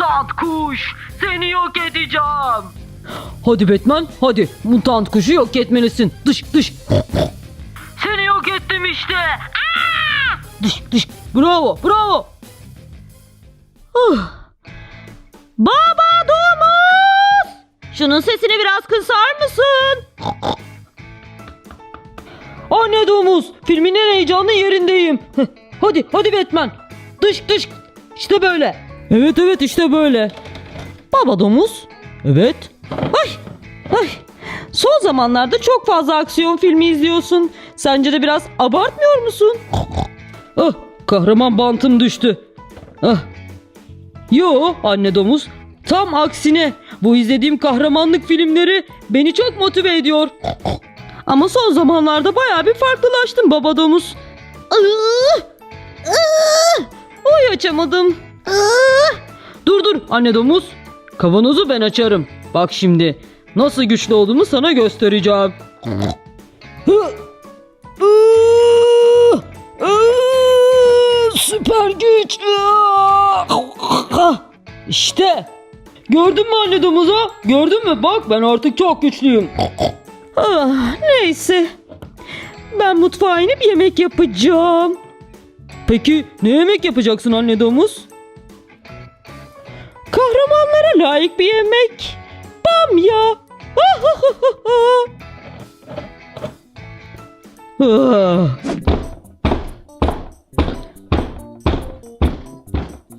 mutant kuş. Seni yok edeceğim. Hadi Batman hadi mutant kuşu yok etmelisin. Dış dış Seni yok ettim işte. dış dış. Bravo bravo. Baba domuz! Şunun sesini biraz kısar mısın? Anne domuz filmin en heyecanlı yerindeyim. Hadi hadi Batman. Dış dış. İşte böyle. Evet evet işte böyle. Baba domuz? Evet. Ay! Ay! Son zamanlarda çok fazla aksiyon filmi izliyorsun. Sence de biraz abartmıyor musun? Ah kahraman bantım düştü. Ah. Yo anne domuz. Tam aksine bu izlediğim kahramanlık filmleri beni çok motive ediyor. Ama son zamanlarda baya bir farklılaştın baba domuz. Oy açamadım. Dur dur anne domuz. Kavanozu ben açarım. Bak şimdi nasıl güçlü olduğumu sana göstereceğim. Süper güç. Ah! İşte. Gördün mü anne domuzu? Gördün mü? Bak ben artık çok güçlüyüm. Ah, neyse. Ben mutfağa inip yemek yapacağım. Peki ne yemek yapacaksın anne domuz? Kahramanlara layık bir yemek. Bamya. Ah.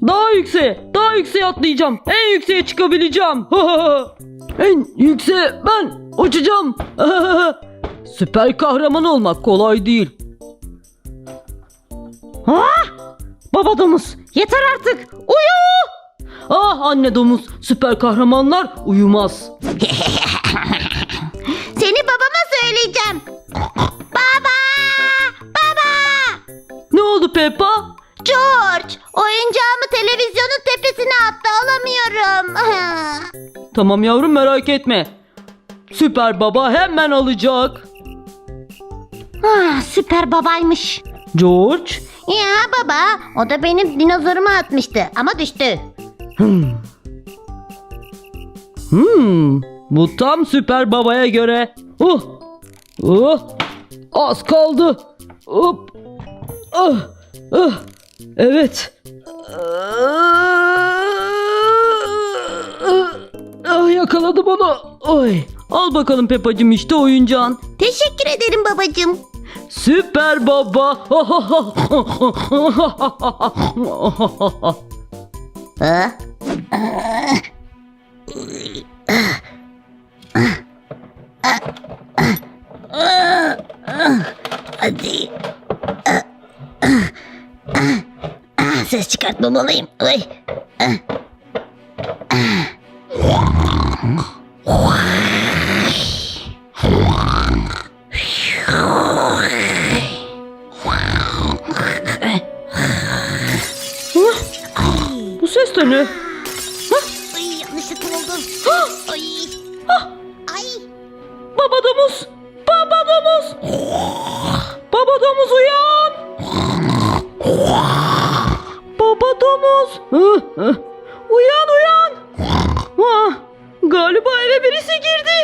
Daha yükseğe, daha yükseğe atlayacağım. En yükseğe çıkabileceğim. en yükseğe ben uçacağım. Süper kahraman olmak kolay değil. Baba domuz yeter artık. Uyu. Ah anne domuz, süper kahramanlar uyumaz. Seni babama söyleyeceğim. Baba! Baba! Ne oldu Peppa? George, oyuncağımı televizyonun tepesine attı alamıyorum. Tamam yavrum merak etme. Süper baba hemen alacak. ah, süper babaymış. George. Ya baba, o da benim dinozorumu atmıştı ama düştü. Hmm. Hmm. Bu tam süper babaya göre. Oh. Oh. Az kaldı. Hop. Ah. Ah. Evet. Ah, yakaladım onu. Oy. Al bakalım Pepacım işte oyuncağın. Teşekkür ederim babacığım. Süper baba. Ha? Hadi. Ses çıkartmamalıyım. Ay. Bu Baba domuz. Baba domuz. Baba domuz uyan. Baba domuz. Uyan uyan. Galiba eve birisi girdi.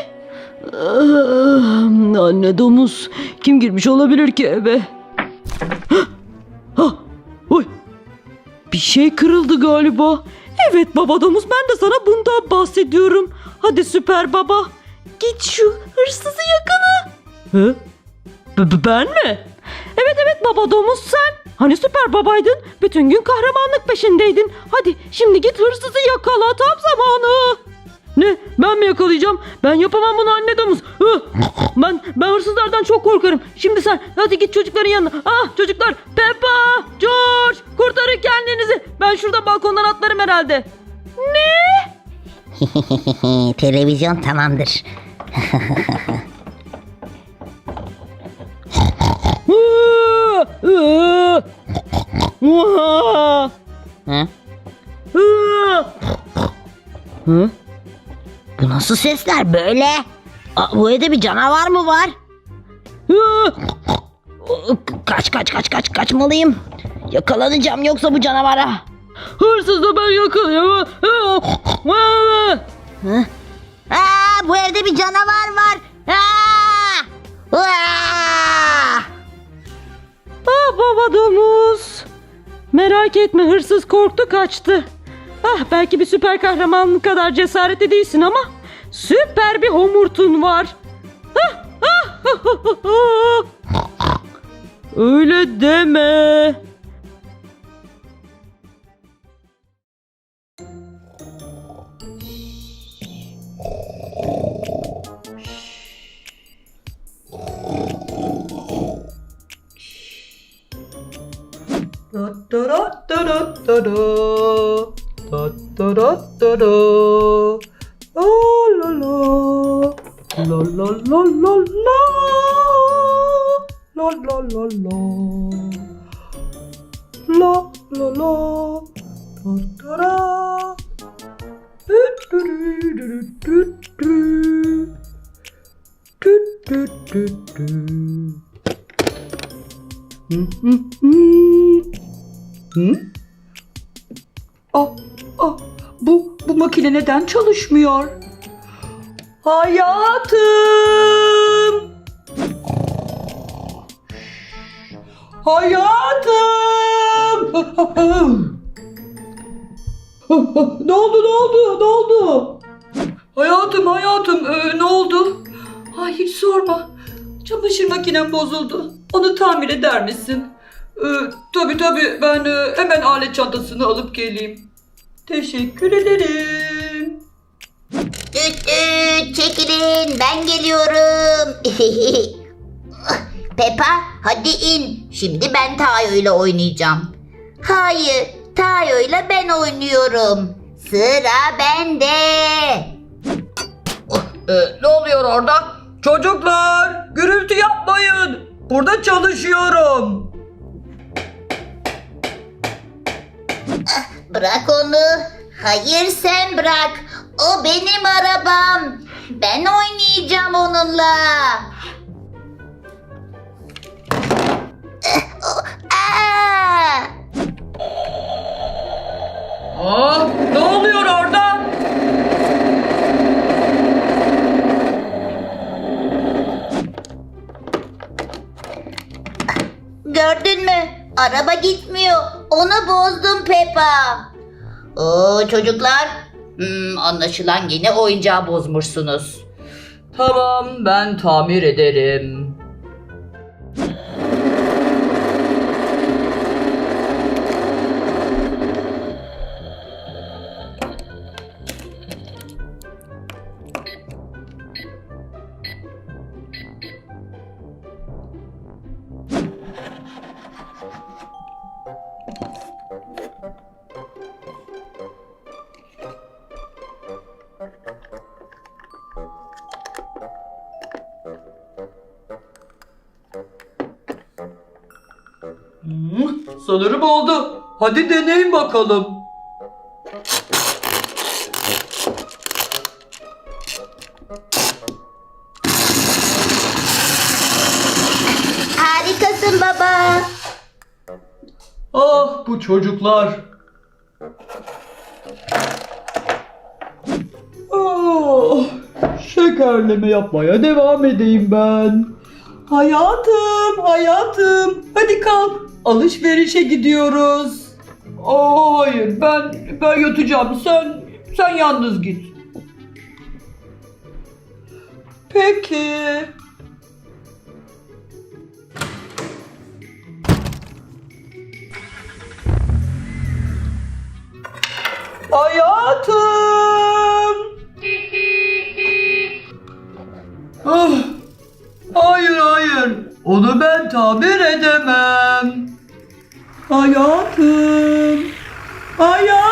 Anne domuz. Kim girmiş olabilir ki eve? Ah, oy. Bir şey kırıldı galiba. Evet baba domuz ben de sana bundan bahsediyorum. Hadi süper baba. Git şu hırsızı yakala. Hı? B- ben mi? Evet evet baba domuz sen. Hani süper babaydın. Bütün gün kahramanlık peşindeydin. Hadi şimdi git hırsızı yakala tam zamanı. Ne? Ben mi yakalayacağım? Ben yapamam bunu anne domuz. Hı! Ben ben hırsızlardan çok korkarım. Şimdi sen hadi git çocukların yanına. Ah çocuklar Peppa, George kurtarın kendinizi. Ben şurada balkondan atlarım herhalde. Televizyon tamamdır. Bu nasıl sesler böyle? Bu evde bir canavar mı var? Kaç kaç kaç kaç kaçmalıyım. Yakalanacağım yoksa bu canavara. Hırsızı ben yakalayamam. Aa, bu evde bir canavar var. Aa! Aa! Ah baba domuz. Merak etme hırsız korktu kaçtı. Ah belki bir süper kahramanın kadar cesaretli değilsin ama süper bir homurtun var. Ah, ah, Öyle deme. 또또로 또또로 또로 롤롤로 롤롤롤롤라 롤롤롤로 롤롤로 또또라 뚜뚜루루뚜뚜 뚜뚜뚜뚜 음, 음, 음. 음? Makine neden çalışmıyor? Hayatım! Hayatım! ne oldu, ne oldu, ne oldu? Hayatım, hayatım, ee, ne oldu? Ay hiç sorma. Çamaşır makinem bozuldu. Onu tamir eder misin? Ee, tabii tabii ben e, hemen alet çantasını alıp geleyim. Teşekkür ederim. Düt düt çekilin ben geliyorum. Peppa hadi in. Şimdi ben Tayo ile oynayacağım. Hayır Tayo ile ben oynuyorum. Sıra bende. Ee, ne oluyor orada? Çocuklar gürültü yapmayın. Burada çalışıyorum. Bırak onu. Hayır sen bırak. O benim arabam. Ben oynayacağım onunla. Aa! Ne oluyor orada? Gördün mü? Araba gitmiyor. Onu bozdum Peppa. Oo çocuklar. Hmm, anlaşılan yine oyuncağı bozmuşsunuz. Tamam ben tamir ederim. Sanırım oldu. Hadi deneyin bakalım. Harikasın baba. Ah bu çocuklar. Oh, şekerleme yapmaya devam edeyim ben. Hayatım, hayatım. Hadi kalk. Alışverişe gidiyoruz. Aa, hayır, ben ben yatacağım. Sen sen yalnız git. Peki. Hayatım. Ah, hayır hayır. Onu ben tamir edemem. Hayatım. Hayatım.